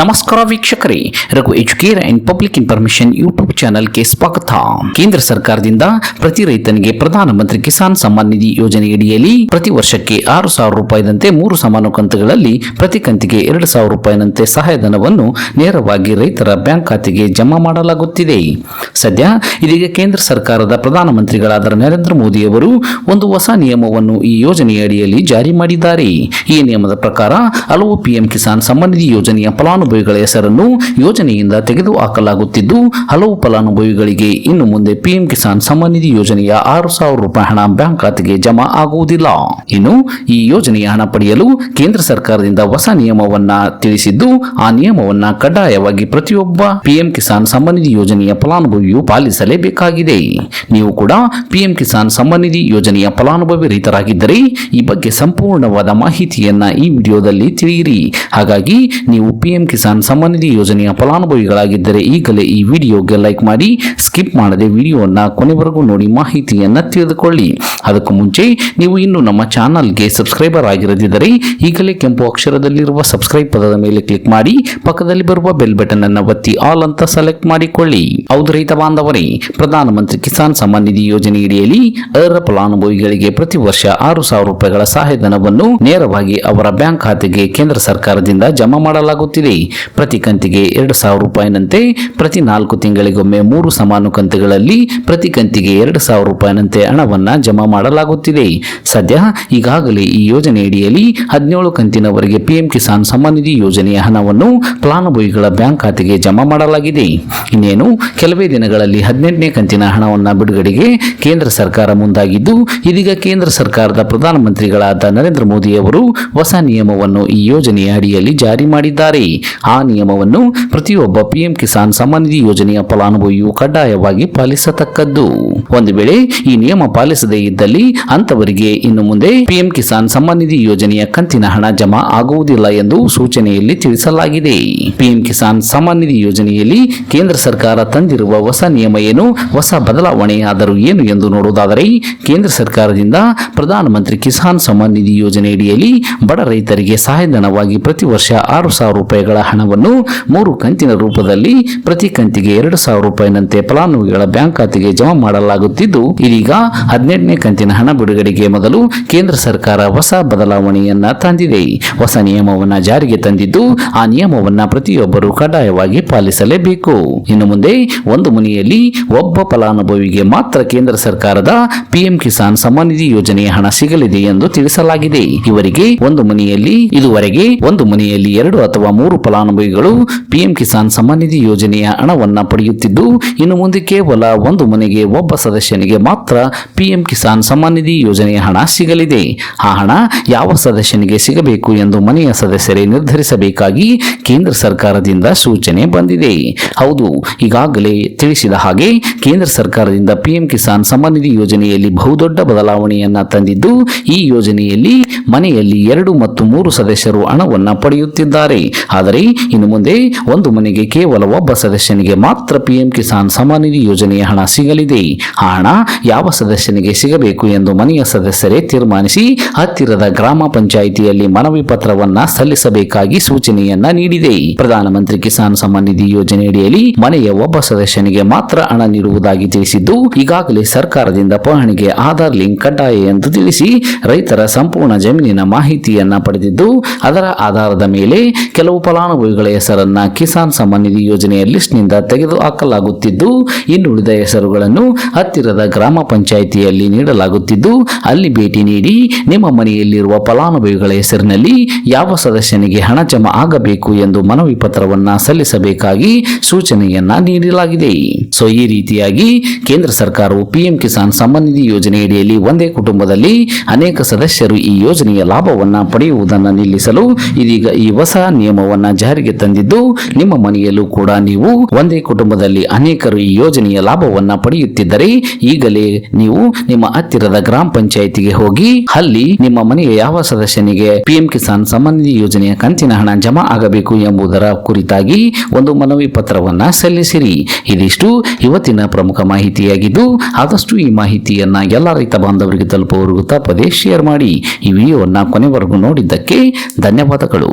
ನಮಸ್ಕಾರ ವೀಕ್ಷಕರೇ, Raghu Educare and public information YouTube ಚಾನೆಲ್ಗೆ ಸ್ವಾಗತ. ಕೇಂದ್ರ ಸರ್ಕಾರದಿಂದ ಪ್ರತಿ ರೈತನಿಗೆ ಪ್ರಧಾನಮಂತ್ರಿ ಕಿಸಾನ್ ಸಮ್ಮಾನ್ ನಿಧಿ ಯೋಜನೆಯಡಿಯಲ್ಲಿ ಪ್ರತಿ ವರ್ಷಕ್ಕೆ ಆರು ಸಾವಿರ ರೂಪಾಯಿದಂತೆ ಮೂರು ಸಮಾನ ಕಂತುಗಳಲ್ಲಿ ಪ್ರತಿ ಕಂತಿಗೆ ಎರಡು ಸಾವಿರ ರೂಪಾಯಿನಂತೆ ಸಹಾಯಧನವನ್ನು ನೇರವಾಗಿ ರೈತರ ಬ್ಯಾಂಕ್ ಖಾತೆಗೆ ಜಮಾ ಮಾಡಲಾಗುತ್ತಿದೆ. ಸದ್ಯ ಇದೀಗ ಕೇಂದ್ರ ಸರ್ಕಾರದ ಪ್ರಧಾನಮಂತ್ರಿಗಳಾದ ನರೇಂದ್ರ ಮೋದಿ ಅವರು ಒಂದು ಹೊಸ ನಿಯಮವನ್ನು ಈ ಯೋಜನೆಯಡಿಯಲ್ಲಿ ಜಾರಿ ಮಾಡಿದ್ದಾರೆ. ಈ ನಿಯಮದ ಪ್ರಕಾರ ಹಲವು ಪಿಎಂ ಕಿಸಾನ್ ಸಮ್ಮಾನ್ ನಿಧಿ ಯೋಜನೆಯ ಫಲಾನುಭವಿಗಳ ಹೆಸರನ್ನು ಯೋಜನೆಯಿಂದ ತೆಗೆದುಹಾಕಲಾಗುತ್ತಿದ್ದು, ಹಲವು ಫಲಾನುಭವಿಗಳಿಗೆ ಇನ್ನು ಮುಂದೆ ಪಿಎಂ ಕಿಸಾನ್ ಸಮ್ಮಾನ್ ನಿಧಿ ಯೋಜನೆಯ ಆರು ಸಾವಿರ ರೂಪಾಯಿ ಹಣ ಬ್ಯಾಂಕ್ ಖಾತೆಗೆ ಜಮಾ ಆಗುವುದಿಲ್ಲ. ಇನ್ನು ಈ ಯೋಜನೆಯ ಹಣ ಪಡೆಯಲು ಕೇಂದ್ರ ಸರ್ಕಾರದಿಂದ ಹೊಸ ನಿಯಮವನ್ನ ತಿಳಿಸಿದ್ದು, ಆ ನಿಯಮವನ್ನ ಕಡ್ಡಾಯವಾಗಿ ಪ್ರತಿಯೊಬ್ಬ ಪಿಎಂ ಕಿಸಾನ್ ಸಮ್ಮಾನ್ ನಿಧಿ ಯೋಜನೆಯ ಫಲಾನುಭವಿಯು ಪಾಲಿಸಲೇಬೇಕಾಗಿದೆ. ನೀವು ಕೂಡ ಪಿಎಂ ಕಿಸಾನ್ ಸಮ್ಮಾನ್ ನಿಧಿ ಯೋಜನೆಯ ಫಲಾನುಭವಿ ರೈತರಾಗಿದ್ದರೆ ಈ ಬಗ್ಗೆ ಸಂಪೂರ್ಣವಾದ ಮಾಹಿತಿಯನ್ನ ಈ ವಿಡಿಯೋದಲ್ಲಿ ತಿಳಿಯಿರಿ. ಹಾಗಾಗಿ ನೀವು ಪಿಎಂ ಕಿಸಾನ್ ಸಮ್ಮಾನ್ ನಿಧಿ ಯೋಜನೆಯ ಫಲಾನುಭವಿಗಳಾಗಿದ್ದರೆ ಈಗಲೇ ಈ ವಿಡಿಯೋಗೆ ಲೈಕ್ ಮಾಡಿ, ಸ್ಕಿಪ್ ಮಾಡದೆ ವಿಡಿಯೋವನ್ನು ಕೊನೆವರೆಗೂ ನೋಡಿ ಮಾಹಿತಿಯನ್ನು ತಿಳಿದುಕೊಳ್ಳಿ. ಅದಕ್ಕೂ ಮುಂಚೆ ನೀವು ಇನ್ನು ನಮ್ಮ ಚಾನಲ್ಗೆ ಸಬ್ಸ್ಕ್ರೈಬರ್ ಆಗಿರದಿದ್ದರೆ ಈಗಲೇ ಕೆಂಪು ಅಕ್ಷರದಲ್ಲಿರುವ ಸಬ್ಸ್ಕ್ರೈಬ್ ಪದದ ಮೇಲೆ ಕ್ಲಿಕ್ ಮಾಡಿ, ಪಕ್ಕದಲ್ಲಿ ಬರುವ ಬೆಲ್ ಬಟನ್ ಅನ್ನು ಒತ್ತಿ ಆಲ್ ಅಂತ ಸೆಲೆಕ್ಟ್ ಮಾಡಿಕೊಳ್ಳಿ. ಹೌದು ರೈತ ಬಾಂಧವರೇ, ಪ್ರಧಾನಮಂತ್ರಿ ಕಿಸಾನ್ ಸಮ್ಮಾನ್ ನಿಧಿ ಯೋಜನೆಯಡಿಯಲ್ಲಿ ಅರ್ಹ ಫಲಾನುಭವಿಗಳಿಗೆ ಪ್ರತಿ ವರ್ಷ ಆರು ಸಾವಿರ ರೂಪಾಯಿಗಳ ಸಹಾಯಧನವನ್ನು ನೇರವಾಗಿ ಅವರ ಬ್ಯಾಂಕ್ ಖಾತೆಗೆ ಕೇಂದ್ರ ಸರ್ಕಾರದಿಂದ ಜಮಾ ಮಾಡಲಾಗುತ್ತಿದೆ. ಪ್ರತಿ ಕಂತಿಗೆ ಎರಡು ಸಾವಿರ ರೂಪಾಯಿನಂತೆ, ಪ್ರತಿ ನಾಲ್ಕು ತಿಂಗಳಿಗೊಮ್ಮೆ ಮೂರು ಸಮಾನು ಕಂತುಗಳಲ್ಲಿ ಪ್ರತಿ ಕಂತಿಗೆ ಎರಡು ಸಾವಿರ ರೂಪಾಯಿನಂತೆ ಹಣವನ್ನು ಜಮಾ ಮಾಡಲಾಗುತ್ತಿದೆ. ಸದ್ಯ ಈಗಾಗಲೇ ಈ ಯೋಜನೆಯಡಿಯಲ್ಲಿ ಹದಿನೇಳು ಕಂತಿನವರೆಗೆ ಪಿಎಂ ಕಿಸಾನ್ ಸಮ್ಮಾನ್ ನಿಧಿ ಯೋಜನೆಯ ಹಣವನ್ನು ಫಲಾನುಭವಿಗಳ ಬ್ಯಾಂಕ್ ಖಾತೆಗೆ ಜಮಾ ಮಾಡಲಾಗಿದೆ. ಇನ್ನೇನು, ಕೆಲವೇ ದಿನಗಳಲ್ಲಿ ಹದಿನೆಂಟನೇ ಕಂತಿನ ಹಣವನ್ನು ಬಿಡುಗಡೆಗೆ ಕೇಂದ್ರ ಸರ್ಕಾರ ಮುಂದಾಗಿದ್ದು, ಇದೀಗ ಕೇಂದ್ರ ಸರ್ಕಾರದ ಪ್ರಧಾನಮಂತ್ರಿಗಳಾದ ನರೇಂದ್ರ ಮೋದಿ ಅವರು ಹೊಸ ನಿಯಮವನ್ನು ಈ ಯೋಜನೆಯ ಅಡಿಯಲ್ಲಿ ಜಾರಿ ಮಾಡಿದ್ದಾರೆ. ಆ ನಿಯಮವನ್ನು ಪ್ರತಿಯೊಬ್ಬ ಪಿಎಂ ಕಿಸಾನ್ ಸಮ್ಮಾನ್ ನಿಧಿ ಯೋಜನೆಯ ಫಲಾನುಭವಿಯು ಕಡ್ಡಾಯವಾಗಿ ಪಾಲಿಸತಕ್ಕದ್ದು. ಒಂದು ವೇಳೆ ಈ ನಿಯಮ ಪಾಲಿಸದೇ ಇದ್ದಲ್ಲಿ ಅಂತವರಿಗೆ ಇನ್ನು ಮುಂದೆ ಪಿಎಂ ಕಿಸಾನ್ ಸಮ್ಮಾನ್ ನಿಧಿ ಯೋಜನೆಯ ಕಂತಿನ ಹಣ ಜಮಾ ಆಗುವುದಿಲ್ಲ ಎಂದು ಸೂಚನೆಯಲ್ಲಿ ತಿಳಿಸಲಾಗಿದೆ. ಪಿಎಂ ಕಿಸಾನ್ ಸಮ್ಮಾನ್ ನಿಧಿ ಯೋಜನೆಯಲ್ಲಿ ಕೇಂದ್ರ ಸರ್ಕಾರ ತಂದಿರುವ ಹೊಸ ನಿಯಮ ಏನು, ಹೊಸ ಬದಲಾವಣೆಯಾದರೂ ಏನು ಎಂದು ನೋಡುವುದಾದರೆ, ಕೇಂದ್ರ ಸರ್ಕಾರದಿಂದ ಪ್ರಧಾನಮಂತ್ರಿ ಕಿಸಾನ್ ಸಮ್ಮಾನ್ ನಿಧಿ ಯೋಜನೆಯಡಿಯಲ್ಲಿ ಬಡ ರೈತರಿಗೆ ಸಹಾಯಧನವಾಗಿ ಪ್ರತಿ ವರ್ಷ ಆರು ಸಾವಿರ ರೂಪಾಯಿಗಳ ಹಣವನ್ನು ಮೂರು ಕಂತಿನ ರೂಪದಲ್ಲಿ ಪ್ರತಿ ಕಂತಿಗೆ ಎರಡು ಸಾವಿರ ರೂಪಾಯಿನಂತೆ ಫಲಾನುಭವಿಗಳ ಬ್ಯಾಂಕ್ ಖಾತೆಗೆ ಜಮಾ ಮಾಡಲಾಗುತ್ತಿದ್ದು ಇದೀಗ ಹದಿನೆಂಟನೇ ಕಂತಿನ ಹಣ ಬಿಡುಗಡೆಗೆ ಮೊದಲು ಕೇಂದ್ರ ಸರ್ಕಾರ ಹೊಸ ಬದಲಾವಣೆಯನ್ನ ತಂದಿದೆ. ಹೊಸ ನಿಯಮವನ್ನ ಜಾರಿಗೆ ತಂದಿದ್ದು, ಆ ನಿಯಮವನ್ನ ಪ್ರತಿಯೊಬ್ಬರು ಕಡ್ಡಾಯವಾಗಿ ಪಾಲಿಸಲೇಬೇಕು. ಇನ್ನು ಮುಂದೆ ಒಂದು ಮನೆಯಲ್ಲಿ ಒಬ್ಬ ಫಲಾನುಭವಿಗೆ ಮಾತ್ರ ಕೇಂದ್ರ ಸರ್ಕಾರದ ಪಿಎಂ ಕಿಸಾನ್ ಸಮ್ಮಾನ್ ನಿಧಿ ಯೋಜನೆಯ ಹಣ ಸಿಗಲಿದೆ ಎಂದು ತಿಳಿಸಲಾಗಿದೆ. ಇವರಿಗೆ ಒಂದು ಮನೆಯಲ್ಲಿ, ಇದುವರೆಗೆ ಒಂದು ಮನೆಯಲ್ಲಿ ಎರಡು ಅಥವಾ ಮೂರು ಫಲಾನುಭವಿಗಳು ಪಿಎಂ ಕಿಸಾನ್ ಸಮ್ಮಾನ್ ನಿಧಿ ಯೋಜನೆಯ ಹಣವನ್ನ ಪಡೆಯುತ್ತಿದ್ದು, ಇನ್ನು ಮುಂದೆ ಕೇವಲ ಒಂದು ಮನೆಗೆ ಒಬ್ಬ ಸದಸ್ಯನಿಗೆ ಮಾತ್ರ ಪಿಎಂ ಕಿಸಾನ್ ಸಮ್ಮಾನ್ ನಿಧಿ ಯೋಜನೆಯ ಹಣ ಸಿಗಲಿದೆ. ಆ ಹಣ ಯಾವ ಸದಸ್ಯನಿಗೆ ಸಿಗಬೇಕು ಎಂದು ಮನೆಯ ಸದಸ್ಯರೇ ನಿರ್ಧರಿಸಬೇಕಾಗಿ ಕೇಂದ್ರ ಸರ್ಕಾರದಿಂದ ಸೂಚನೆ ಬಂದಿದೆ. ಹೌದು, ಈಗಾಗಲೇ ತಿಳಿಸಿದ ಹಾಗೆ ಕೇಂದ್ರ ಸರ್ಕಾರದಿಂದ ಪಿಎಂ ಕಿಸಾನ್ ಸಮ್ಮಾನ್ ನಿಧಿ ಯೋಜನೆಯಲ್ಲಿ ಬಹುದೊಡ್ಡ ಬದಲಾವಣೆಯನ್ನ ತಂದಿದ್ದು, ಈ ಯೋಜನೆಯಲ್ಲಿ ಮನೆಯಲ್ಲಿ ಎರಡು ಮತ್ತು ಮೂರು ಸದಸ್ಯರು ಹಣವನ್ನು ಪಡೆಯುತ್ತಿದ್ದಾರೆ. ಆದರೆ ಇನ್ನು ಮುಂದೆ ಒಂದು ಮನೆಗೆ ಕೇವಲ ಒಬ್ಬ ಸದಸ್ಯನಿಗೆ ಮಾತ್ರ ಪಿಎಂ ಕಿಸಾನ್ ಸಮ್ಮಾನ್ ನಿಧಿ ಯೋಜನೆಯ ಹಣ ಸಿಗಲಿದೆ. ಹಣ ಯಾವ ಸದಸ್ಯನಿಗೆ ಸಿಗಬೇಕು ಎಂದು ಮನೆಯ ಸದಸ್ಯರೇ ತೀರ್ಮಾನಿಸಿ ಹತ್ತಿರದ ಗ್ರಾಮ ಪಂಚಾಯಿತಿಯಲ್ಲಿ ಮನವಿ ಪತ್ರವನ್ನ ಸಲ್ಲಿಸಬೇಕಾಗಿ ಸೂಚನೆಯನ್ನ ನೀಡಿದೆ. ಪ್ರಧಾನಮಂತ್ರಿ ಕಿಸಾನ್ ಸಮ್ಮಾನ್ ನಿಧಿ ಯೋಜನೆಯಡಿಯಲ್ಲಿ ಮನೆಯ ಒಬ್ಬ ಸದಸ್ಯನಿಗೆ ಮಾತ್ರ ಹಣ ನೀಡುವುದಾಗಿ ತಿಳಿಸಿದ್ದು, ಈಗಾಗಲೇ ಸರ್ಕಾರದಿಂದ ಪಹಣಿಗೆ ಆಧಾರ್ ಲಿಂಕ್ ಕಡ್ಡಾಯ ಎಂದು ತಿಳಿಸಿ ರೈತರ ಸಂಪೂರ್ಣ ಜಮೀನಿನ ಮಾಹಿತಿಯನ್ನ ಪಡೆದಿದ್ದು, ಅದರ ಆಧಾರದ ಮೇಲೆ ಕೆಲವು ಫಲಾನುಭವಿಗಳ ಹೆಸರನ್ನ ಕಿಸಾನ್ ಸಮ್ಮಾನ್ ನಿಧಿ ಯೋಜನೆಯ ಲಿಸ್ಟ್ನಿಂದ ತೆಗೆದುಹಾಕಲಾಗುತ್ತಿದ್ದು, ಇನ್ನುಳಿದ ಹೆಸರುಗಳನ್ನು ಹತ್ತಿರದ ಗ್ರಾಮ ಪಂಚಾಯಿತಿಯಲ್ಲಿ ನೀಡಲಾಗುತ್ತಿದ್ದು, ಅಲ್ಲಿ ಭೇಟಿ ನೀಡಿ ನಿಮ್ಮ ಮನೆಯಲ್ಲಿರುವ ಫಲಾನುಭವಿಗಳ ಹೆಸರಿನಲ್ಲಿ ಯಾವ ಸದಸ್ಯನಿಗೆ ಹಣ ಜಮಾ ಆಗಬೇಕು ಎಂದು ಮನವಿ ಪತ್ರವನ್ನು ಸಲ್ಲಿಸಬೇಕಾಗಿ ಸೂಚನೆಯನ್ನ ನೀಡಲಾಗಿದೆ. ಸೊ ಈ ರೀತಿಯಾಗಿ ಕೇಂದ್ರ ಸರ್ಕಾರವು ಪಿಎಂ ಕಿಸಾನ್ ನಿಧಿ ಯೋಜನೆಯಡಿಯಲ್ಲಿ ಒಂದೇ ಕುಟುಂಬದಲ್ಲಿ ಅನೇಕ ಸದಸ್ಯರು ಈ ಯೋಜನೆಯ ಲಾಭವನ್ನು ಪಡೆಯುವುದನ್ನು ನಿಲ್ಲಿಸಲು ಇದೀಗ ಈ ಹೊಸ ನಿಯಮವನ್ನು ಜಾರಿಗೆ ತಂದಿದ್ದು, ನಿಮ್ಮ ಮನೆಯಲ್ಲೂ ಕೂಡ ನೀವು ಒಂದೇ ಕುಟುಂಬದಲ್ಲಿ ಅನೇಕರು ಈ ಯೋಜನೆಯ ಲಾಭವನ್ನು ಪಡೆಯುತ್ತಿದ್ದರೆ ಈಗಲೇ ನೀವು ನಿಮ್ಮ ಹತ್ತಿರದ ಗ್ರಾಮ ಪಂಚಾಯಿತಿಗೆ ಹೋಗಿ, ಅಲ್ಲಿ ನಿಮ್ಮ ಮನೆಯ ಯಾವ ಸದಸ್ಯನಿಗೆ ಪಿಎಂ ಕಿಸಾನ್ ಸಮ್ಮಾನ್ ನಿಧಿ ಯೋಜನೆಯ ಕಂತಿನ ಹಣ ಜಮಾ ಆಗಬೇಕು ಎಂಬುದರ ಕುರಿತಾಗಿ ಒಂದು ಮನವಿ ಪತ್ರವನ್ನ ಸಲ್ಲಿಸಿರಿ. ಇದಿಷ್ಟು ಇವತ್ತಿನ ಪ್ರಮುಖ ಮಾಹಿತಿಯಾಗಿದ್ದು, ಆದಷ್ಟು ಈ ಮಾಹಿತಿಯನ್ನ ಎಲ್ಲ ರೈತ ಬಾಂಧವರಿಗೆ ತಲುಪುವವರೆಗೂ ತಪ್ಪದೇ ಶೇರ್ ಮಾಡಿ. ಈ ವಿಡಿಯೋವನ್ನ ಕೊನೆವರೆಗೂ ನೋಡಿದ್ದಕ್ಕೆ ಧನ್ಯವಾದಗಳು.